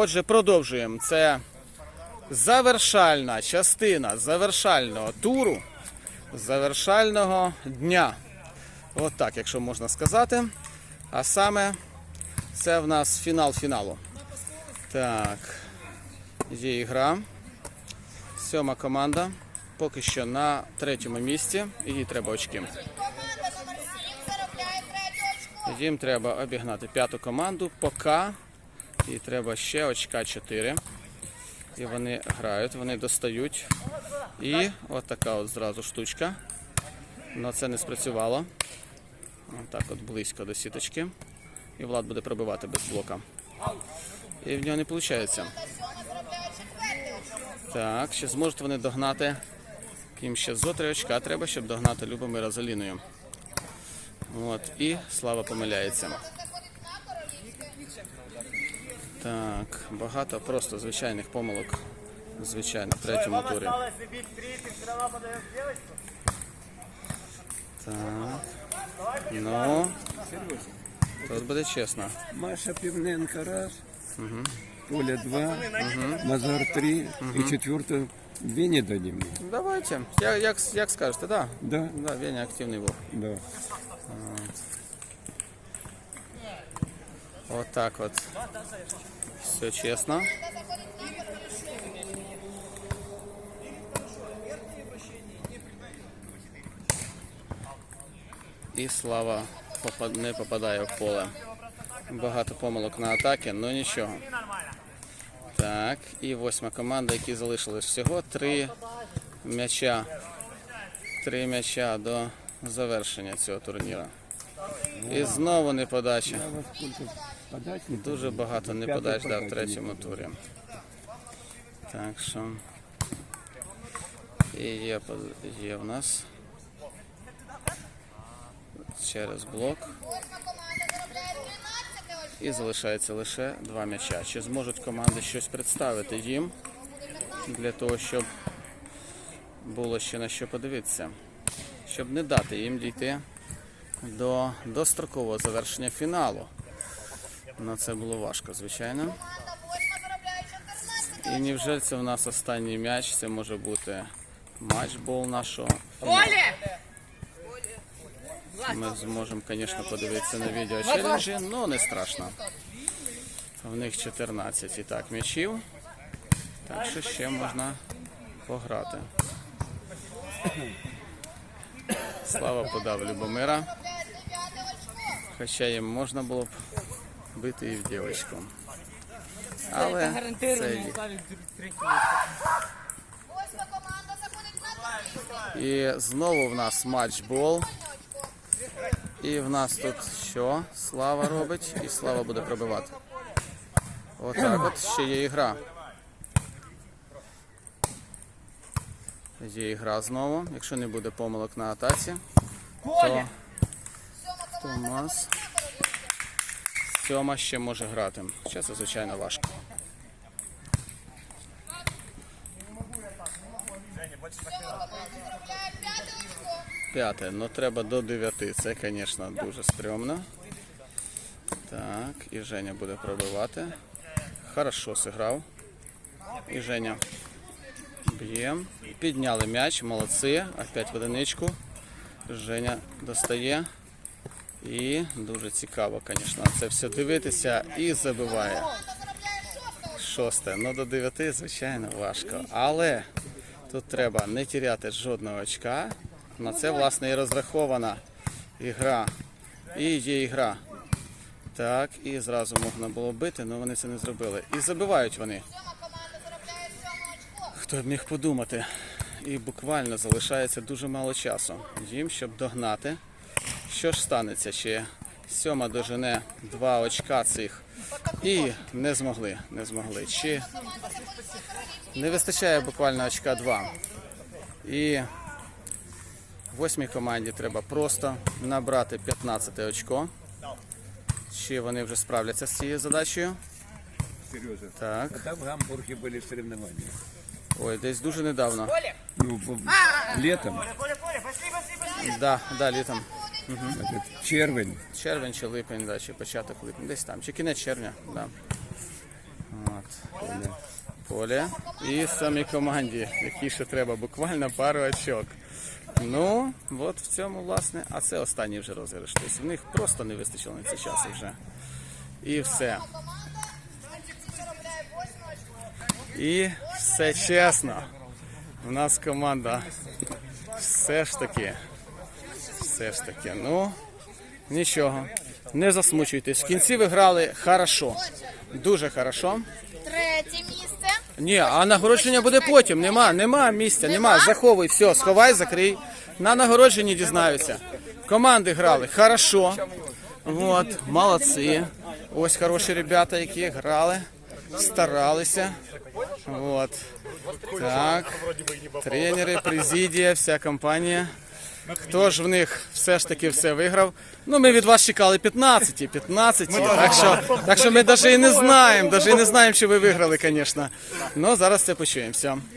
Отже, продовжуємо. Це завершальна частина завершального туру, завершального дня. От так, якщо можна сказати. А саме це в нас фінал фіналу. Так, є ігра. Сьома команда. Поки що на третьому місці. Їй треба очки. Команда номер 7 заробляє третє очко. Їм треба обігнати п'яту команду, поки і треба ще очка 4. І вони грають, вони достають. І от така от зразу штучка. Але це не спрацювало. Отак от близько до сіточки. І Влад буде пробивати без блока. І в нього не виходить. Команда 7 заробляє четверте очко. Так, ще зможуть вони догнати. Їм ще зо три очка треба, щоб догнати Любомира з Аліною. От, і Слава помиляється. Так, багато просто звичайних помилок. Звичайно, в третьому турі. Так. Ну, тут буде чесно. Маша Пивненко раз, Оля два, Назар три и четвертую две не дадим. Давайте. Я, як, як скажете, да. Да, Да, Веня активний був. да. От так от. Все чесно. І слава не попадає в поле. Багато помилок на атаки, але нічого. Так, і восьма команда, які залишились всього три м'яча. Три м'яча до завершення цього турніру. І знову не подач Дуже багато не подач дав в третьому турі. Так що і є, є в нас через блок. Восьма команда заробляє 13 очко. І залишається лише два м'яча. Чи зможуть команди щось представити їм для того, щоб було ще на що подивитися, щоб не дати їм дійти до дострокового завершення фіналу. Ну, це було важко, звичайно. Команда 8 заробляє 14 І невже це в нас останній м'яч? Це може бути матчбол нашого. фіналу. Ми зможемо, звісно, подивитися на відео челенджі, але не страшно. В них 14 і так м'ячів. Так що ще можна пограти. Слава подав Любомира. заробляє 9 очко. Хоча їм можна було б бити і в дівчинку. Але це. І знову в нас матчбол. І в нас тут що? Слава робить, і слава буде пробивати. Отак от ще є ігра. Є ігра знову. Якщо не буде помилок на атаці, то Томас. Сьома ще може грати. Хоча це звичайно важко. Заробляє 5 очко. П'яте, ну треба до дев'яти. Це, звісно, дуже стрьомно. Так, і Женя буде пробивати. Хорошо зіграв. І Женя б'є. Підняли м'яч, молодці. Опять в одиничку. Женя достає. І дуже цікаво, звісно, це все дивитися і забиває. Команда заробляє 6 очко. Шосте. Ну до дев'яти, звичайно, важко. Але тут треба не тіряти жодного очка. На це, власне, і розрахована ігра. І є ігра. Так, і зразу можна було бити, але вони це не зробили. І забивають вони. Сьома команда заробляє 7 очко. Хто б міг подумати. І буквально залишається дуже мало часу їм, щоб догнати. Що ж станеться? Чи сьома дожене два очка цих і не змогли. Не змогли. Чи не вистачає буквально очка два. І восьмій команді треба просто набрати 15 очко. Чи вони вже справляться з цією задачею? Сережа, Так. когда в Гамбурге были соревнования? Ой, десь дуже недавно. Ну, в- летом, Коля, Коля, пошли, пошли, пошли. Да, да, літом. Этот, червень, Червень чи липень, да, чи початок липня, десь там, чи кінець червня, да. От. Поле. І самій команді, якій ще треба буквально пару очок. Ну, от в цьому, власне, а це останній вже розіграш. Тобто в них просто не вистачило на цей час вже. І все. І все чесно. У нас команда все ж таки. Все ж таки. Ну, нічого. Не засмучуйтесь. В кінці ви грали хорошо. Дуже хорошо. Третє місце. Ні, а нагородження буде потім. Нема, нема місця, нема. Заховуй, все, сховай, закрий. На нагородженні дізнаються. Команди грали хорошо. От, молодці. Ось хороші ребята, які грали, старалися. От. Так. Тренери, президія, вся компанія. Хто ж в них все ж таки все виграв? Ну, ми від вас чекали 15, 15, так що, так що ми навіть і не знаємо, навіть і не знаємо, чи ви виграли, звісно. Ну, зараз це почуємо. Все.